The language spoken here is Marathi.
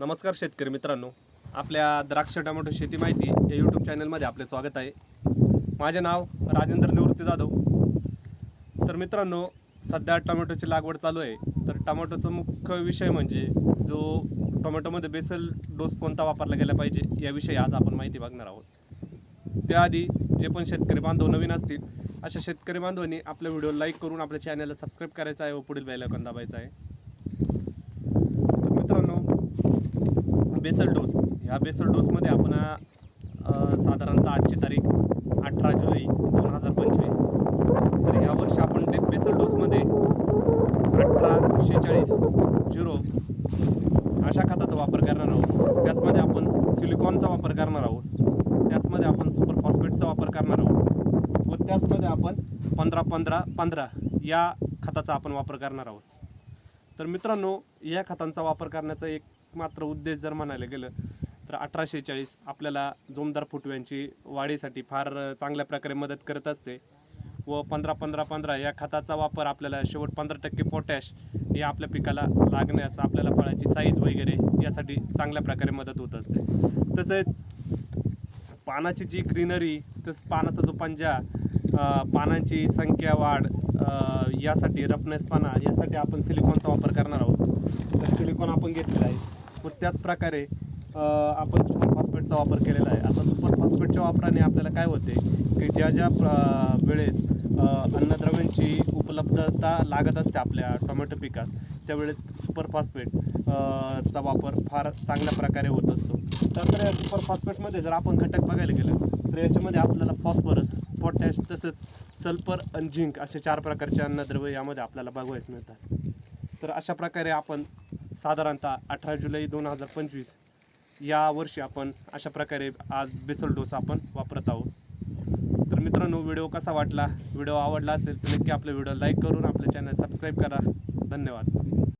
नमस्कार शेतकरी मित्रांनो. आपल्या द्राक्ष टोमॅटो शेती माहिती या यूट्यूब चॅनलमध्ये आपले स्वागत आहे. माझे नाव राजेंद्र निवृत्ती जाधव. तर मित्रांनो सध्या टोमॅटोची लागवड चालू आहे. तर टोमॅटोचा मुख्य विषय म्हणजे जो टोमॅटोमध्ये बेसल डोस कोणता वापरला गेला पाहिजे याविषयी आज आपण माहिती बघणार आहोत. त्याआधी जे पण शेतकरी बांधव नवीन असतील अशा शेतकरी बांधवांनी आपल्या व्हिडिओ लाईक करून आपल्या चॅनलला सबस्क्राईब करायचं आहे व पुढील बेल दाबायचा आहे तर मित्रांनो बेसल डोस. ह्या बेसल डोसमध्ये आपण साधारणतः आजची तारीख अठरा जुलै दोन हजार पंचवीस. तर ह्या वर्षी आपण ते बेसल डोसमध्ये अठरा शेहेचाळीस झिरो अशा खताचा वापर करणार आहोत. त्याचमध्ये आपण सिलिकॉनचा वापर करणार आहोत. त्याचमध्ये आपण सुपर फॉस्फेटचा वापर करणार आहोत. व त्याचमध्ये आपण पंधरा पंधरा पंधरा या खताचा आपण वापर करणार आहोत. तर मित्रांनो या खतांचा वापर करण्याचा एक मात्र उद्देश जर म्हणायला गेलं तर अठराशे चाळीस आपल्याला जोमदार फुटव्यांची वाढीसाठी फार चांगल्या प्रकारे मदत करत असते. व पंधरा पंधरा पंधरा या खताचा वापर आपल्याला शेवट पंधरा टक्के पोटॅश हे आपल्या पिकाला लागण्यास आपल्याला फळाची साईज वगैरे यासाठी चांगल्या प्रकारे मदत होत असते. तसेच पानाची जी ग्रीनरी तस पानाचा जो पंजा पानांची संख्या वाढ यासाठी रफनेस पाना यासाठी आपण सिलिकॉनचा वापर करणार आहोत. तर सिलिकॉन आपण घेतलेला आहे. व त्याच प्रकारे आपण सुपर फॉस्फेटचा वापर केलेला आहे. आता सुपर फॉस्फेटच्या वापराने आपल्याला काय होते की ज्या ज्या वेळेस अन्नद्रव्यांची उपलब्धता लागत असते आपल्या टोमॅटो पिकात त्यावेळेस सुपर फॉस्फेट चा वापर फार चांगल्या प्रकारे होत असतो. तर या सुपर फॉस्फेटमध्ये जर आपण घटक बघायला गेलं तर याच्यामध्ये आपल्याला फॉस्फरस पोटॅश तसेच सल्फर आणि झिंक असे चार प्रकारचे अन्नद्रव्य यामध्ये आपल्याला बघवायचं मिळतात. तर अशा प्रकारे आपण साधारणतः अठरा जुलै दोन हजार पंचवीस या वर्षी आपण अशा प्रकारे आज बेसल डोस आपण वापरत आहोत. तर मित्रांनो व्हिडिओ कसा वाटला? व्हिडिओ आवडला असेल तर नक्की आपला व्हिडिओ लाईक करून आपल्या चॅनल सबस्क्राईब करा. धन्यवाद.